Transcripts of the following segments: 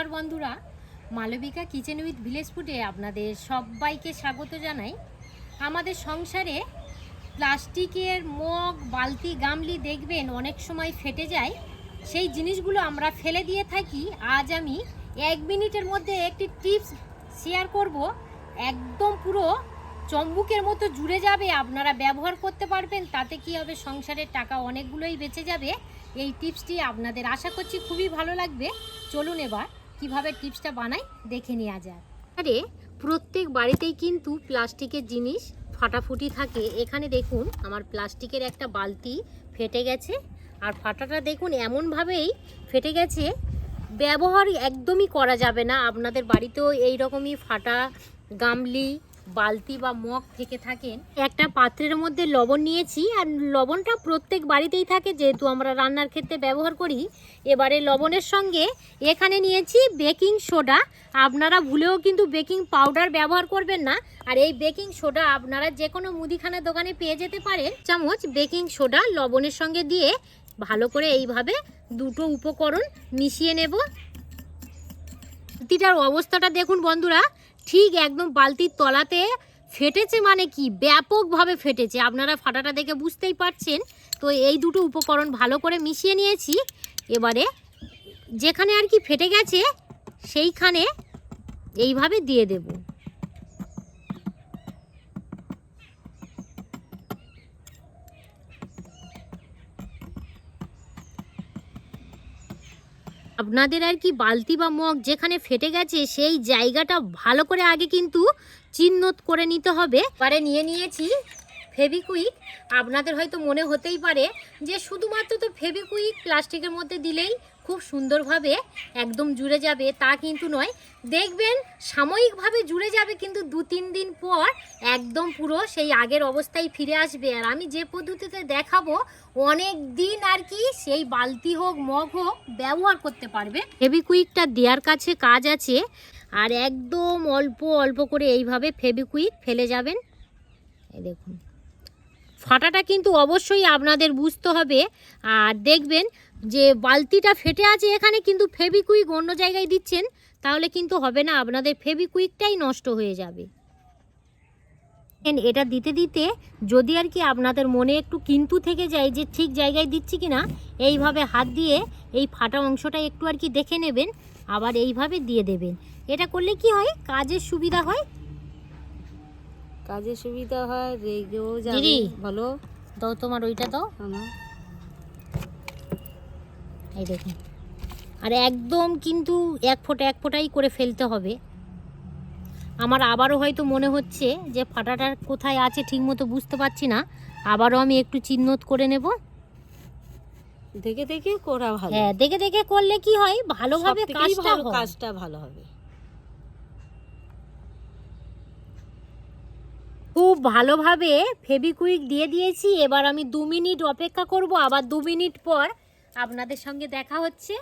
নমস্কার বন্ধুরা। Malavika kitchen with village ফুডে আপনাদের সবাইকে স্বাগত জানাই। আমাদের সংসারে প্লাস্টিকের মগ, বালতি, গামলি দেখবেন অনেক সময় ফেটে যায়। সেই জিনিসগুলো আমরা ফেলে দিয়ে থাকি। আজ আমি এক মিনিটের মধ্যে একটি টিপস শেয়ার করব। একদম পুরো চম্বুকের মতো জুড়ে যাবে, আপনারা ব্যবহার করতে পারবেন, তাতে কি হবে? সংসারের টাকা অনেকগুলোই বেঁচে যাবে। এই টিপসটি আপনাদের আশা করছি খুবই ভালো লাগবে। চলুন এবার কীভাবে টিপসটা বানাই দেখে নেওয়া যাক। আরে, প্রত্যেক বাড়িতেই কিন্তু প্লাস্টিকের জিনিস ফাটাফুটি থাকে। এখানে দেখুন, আমার প্লাস্টিকের একটা বালতি ফেটে গেছে। আর ফাটাটা দেখুন, এমনভাবেই ফেটে গেছে। ব্যবহার একদমই করা যাবে না। আপনাদের বাড়িতেও এই রকমই ফাটা, গামলি বালতি বা মগ থেকে থাকেন। একটা পাত্রের মধ্যে লবণ নিয়েছি আর লবণটা প্রত্যেক বাড়িতেই থাকে, যেহেতু আমরা রান্নার ক্ষেত্রে ব্যবহার করি। এবারে লবণের সঙ্গে এখানে নিয়েছি বেকিং সোডা। আপনারা ভুলেও কিন্তু বেকিং পাউডার ব্যবহার করবেন না। আর এই বেকিং সোডা আপনারা যে কোনো মুদিখানার দোকানে পেয়ে যেতে পারেন। চামচ বেকিং সোডা লবণের সঙ্গে দিয়ে ভালো করে এইভাবে দুটো উপকরণ মিশিয়ে নেব। বালতিটার অবস্থাটা দেখুন বন্ধুরা ঠিক একদম বালতির তলাতে ফেটেছে মানে কি? ব্যাপকভাবে ফেটেছে। আপনারা ফাটাটা দেখে বুঝতেই পারছেন। তো এই দুটো উপকরণ ভালো করে মিশিয়ে নিয়েছি। এবারে যেখানে আর কি ফেটে গেছে, সেইখানে এইভাবে দিয়ে দেব। আপনাদের আর কি বালতি বা মগ যেখানে ফেটে গেছে, সেই জায়গাটা ভালো করে আগে কিন্তু চিহ্নত করে নিতে হবে। পারে নিয়ে নিয়েছি ফেবিকুইক আপনাদের হয়তো মনে হতেই পারে যে শুধুমাত্র তো ফেবিকুইক প্লাস্টিকের মধ্যে দিলেই খুব সুন্দরভাবে একদম জুড়ে যাবে, তা কিন্তু নয়। দেখবেন, সাময়িকভাবে জুড়ে যাবে কিন্তু দু তিন দিন পর একদম পুরো সেই আগের অবস্থায় ফিরে আসবে। আর আমি যে পদ্ধতিতে দেখাবো, অনেক দিন আর কি সেই বালতি হোক, মগ হোক ব্যবহার করতে পারবে। ফেবিকুইকটা দেওয়ার কাছে কাজ আছে। আর একদম অল্প অল্প করে এইভাবে ফেবিকুইক ফেলে যাবেন। এই দেখুন। ফাটাটা কিন্তু অবশ্যই আপনাদের বুঝতে হবে। আর দেখবেন যে বালতিটা ফেটে আছে এখানে কিন্তু ফেবিকুইক অন্য জায়গায় দিচ্ছেন তাহলে কিন্তু হবে না আপনাদের ফেবিকুইকটাই নষ্ট হয়ে যাবে। এটা দিতে দিতে যদি আর কি আপনাদের মনে একটু কিন্তু থেকে যায় যে ঠিক জায়গায় দিচ্ছি কি না এইভাবে হাত দিয়ে এই ফাটা অংশটা একটু আর কি দেখে নেবেন আবার এইভাবে দিয়ে দেবেন। এটা করলে কি হয়? কাজের সুবিধা হয়? কাজের সুবিধা হয় রেগেও যাবে ভালো। দাও তোমার ওইটা দাও। আমার এই দেখুন। আর একদম কিন্তু এক ফোঁটা এক ফোঁটাই করে ফেলতে হবে। আমার আবারও হয়তো মনে হচ্ছে যে ফাটাটা কোথায় আছে ঠিকমতো বুঝতে পারছি না। আবারও আমি একটু চিহ্নত করে নেব। দেখে দেখে করা ভালো। হ্যাঁ দেখে দেখে করলে কি হয়? ভালোভাবে কাজটা কাজটা ভালো হবে। খুব ভালোভাবে ফেবিকুইক দিয়ে দিয়েছি। এবার আমি দু মিনিট অপেক্ষা করব। আবার দু মিনিট পর আপনাদের সঙ্গে দেখা হচ্ছে।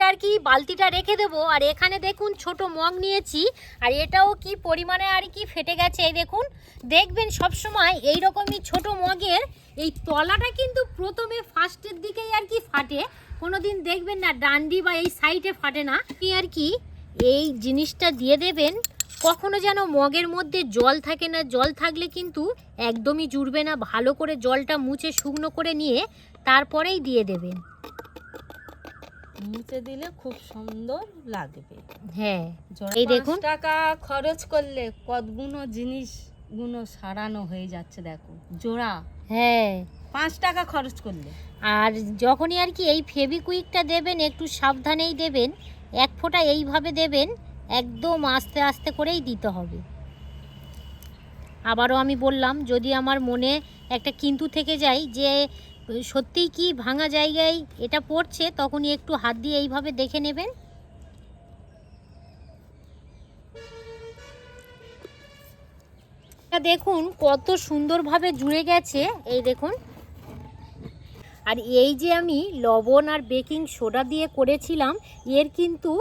আর কি, বালতিটা রেখে দেবো। আর এখানে দেখুন, ছোট মগ নিয়েছি। আর এটাও কি পরিমাণে আর কি ফেটে গেছে, এই দেখুন। দেখবেন, সব সময় এই রকমই ছোট মগের এই তলাটা কিন্তু প্রথমে ফার্স্টের দিকেই আর কি ফাটে। কোনো দিন দেখবেন না, ডান্ডি বা এই সাইডে ফাটে না। কি আর কি, এই জিনিসটা দিয়ে দেবেন। কখনো যেন মগের মধ্যে জল থাকে না। জল থাকলে কিন্তু একদমই জুড়বে না। ভালো করে জলটা মুছে শুকনো করে নিয়ে তারপরেই দিয়ে দেবেন। মুছে দিলে খুব সুন্দর লাগবে। হ্যাঁ এই দেখুন। টাকা খরচ করলে কতগুলো জিনিসগুলো সারানো হয়ে যাচ্ছে দেখো জোড়া। হ্যাঁ। পাঁচ টাকা খরচ করলে। আর যখনই আর কি এই ফেবিকুইকটা দেবেন একটু সাবধানেই দেবেন এক ফোঁটা এইভাবে দেবেন একদম আস্তে আস্তে করেই দিতে হবে। আবারও আমি বললাম যদি আমার মনে একটা কিন্তু থেকে যায় যে সত্যিই কি ভাঙা জায়গায় এটা পড়ছে? তখনই একটু হাত দিয়ে এইভাবে দেখে নেবেন। দেখুন, কত সুন্দরভাবে জুড়ে গেছে। এই দেখুন। আর এই যে আমি লবণ আর বেকিং সোডা দিয়ে করেছিলাম, এর কিন্তু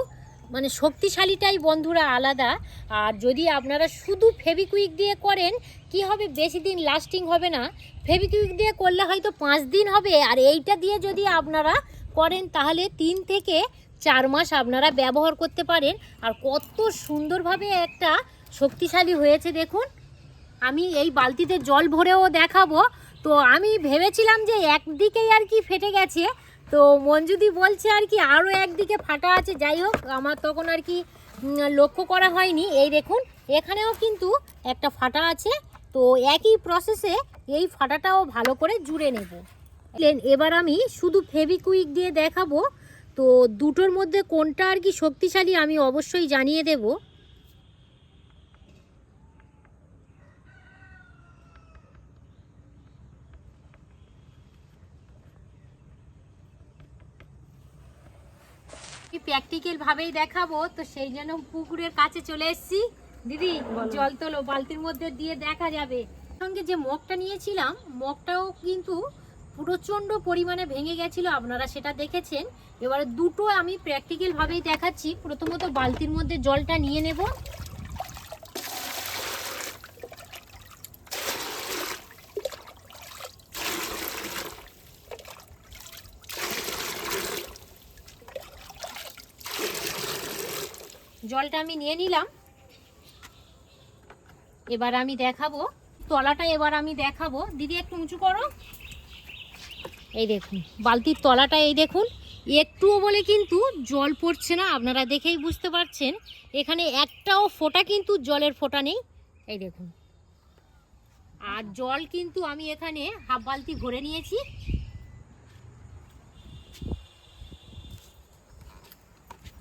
মানে শক্তিশালীটাই বন্ধুরা আলাদা। আর যদি আপনারা শুধু ফেবিকুইক দিয়ে করেন, কি হবে? বেশি দিন লাস্টিং হবে না। ফেবিকুইক দিয়ে করলে হয়তো পাঁচ দিন হবে। আর এইটা দিয়ে যদি আপনারা করেন, তাহলে তিন থেকে চার মাস আপনারা ব্যবহার করতে পারেন। আর কত সুন্দরভাবে একটা শক্তিশালী হয়েছে, দেখুন। আমি এই বালতিতে জল ভরেও দেখাবো। তো আমি ভেবেছিলাম যে একদিকেই আর কি ফেটে গেছে। তো মঞ্জুদি বলছে আর কি আরও একদিকে ফাটা আছে, যাই হোক, আমার তখন আর কি লক্ষ্য করা হয়নি। এই দেখুন, এখানেও কিন্তু একটা ফাটা আছে, তো একই প্রসেসে এই ফাটাটাও ভালো করে জুড়ে নেব। এবার আমি শুধু ফেভিকুইক দিয়ে দেখাবো, তো দুটোর মধ্যে কোনটা আর কি শক্তিশালী আমি অবশ্যই জানিয়ে দেবো। প্র্যাকটিক্যাল ভাবেই দেখাবো। তো সেই জন্য পুকুরের কাছে চলে এসেছি। দিদি জল তোলো বালতির মধ্যে দিয়ে দেখা যাবে। সঙ্গে যে মগটা নিয়েছিলাম মগটাও কিন্তু প্রচণ্ড পরিমাণে ভেঙে গেছিল আপনারা সেটা দেখেছেন। এবারে দুটো আমি প্র্যাকটিক্যাল ভাবেই দেখাচ্ছি। প্রথমত বালতির মধ্যে জলটা নিয়ে নেব। জলটা আমি নিয়ে নিলাম। এবার আমি দেখাবো। তলাটা এবার আমি দেখাবো। দিদি, একটু উঁচু করো। এই দেখুন, বালতির তলাটা এই দেখুন। একটুও বলে কিন্তু জল পড়ছে না, আপনারা দেখেই বুঝতে পারছেন। এখানে একটাও ফোঁটা কিন্তু জলের ফোঁটা নেই। এই দেখুন। আর জল কিন্তু আমি এখানে হাফ বালতি ভরে নিয়েছি।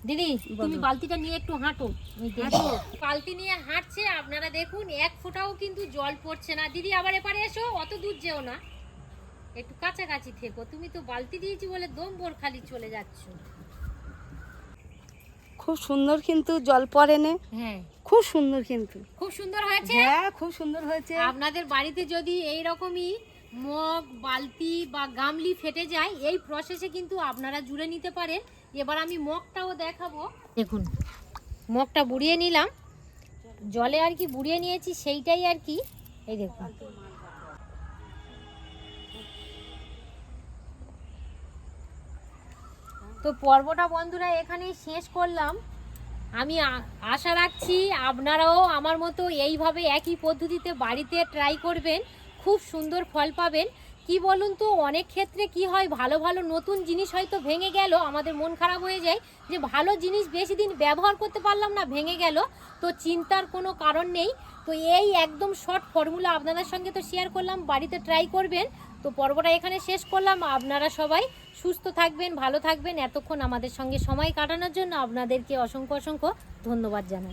দিদি তুমি বালতিটা নিয়ে একটু হাঁটো। বালতি নিয়ে হাঁটছে আপনারা দেখুন এক ফোঁটাও কিন্তু জল পড়ছে না। দিদি আবার এপারে এসো অত দূর যেও না। একটু কাছাকাছি থেকো তুমি তো বালতি দিয়েছি বলে দম ভোর খালি চলে যাচ্ছ। খুব সুন্দর কিন্তু জল পড়ে নে। হ্যাঁ। খুব সুন্দর কিন্তু। খুব সুন্দর হয়েছে? হ্যাঁ খুব সুন্দর হয়েছে। আপনাদের বাড়িতে যদি এই রকমই মগ বালতি বা গামলি ফেটে যায় এই প্রসেসে কিন্তু আপনারা জুড়ে নিতে পারেন। এবার আমি মগটাও দেখাবো। দেখুন, মগটা বুড়িয়ে নিলাম। জলে আর কি বুড়িয়ে নিয়েছি সেইটাই আর কি। এই দেখুন। তো পর্বটা বন্ধুরা, এখানেই শেষ করলাম। আমি আশা রাখছি আপনারাও আমার মতো এইভাবে একই পদ্ধতিতে বাড়িতে ট্রাই করবেন। খুব সুন্দর ফল পাবেন। কি বলুন তো, অনেক ক্ষেত্রে কি হয়, ভালো ভালো নতুন জিনিস হয়তো ভেঙে গেল, আমাদের মন খারাপ হয়ে যায়। যে ভালো জিনিস বেশি দিন ব্যবহার করতে পারলাম না, ভেঙে গেল, তো চিন্তার কোনো কারণ নেই। তো এই একদম শর্ট ফর্মুলা আপনাদের সঙ্গে তো শেয়ার করলাম, বাড়িতে ট্রাই করবেন। তো পর্বটা এখানে শেষ করলাম, আপনারা সবাই সুস্থ থাকবেন, ভালো থাকবেন। এতক্ষণ আমাদের সঙ্গে সময় কাটানোর জন্য আপনাদেরকে অসংখ্য অসংখ্য ধন্যবাদ জানাই।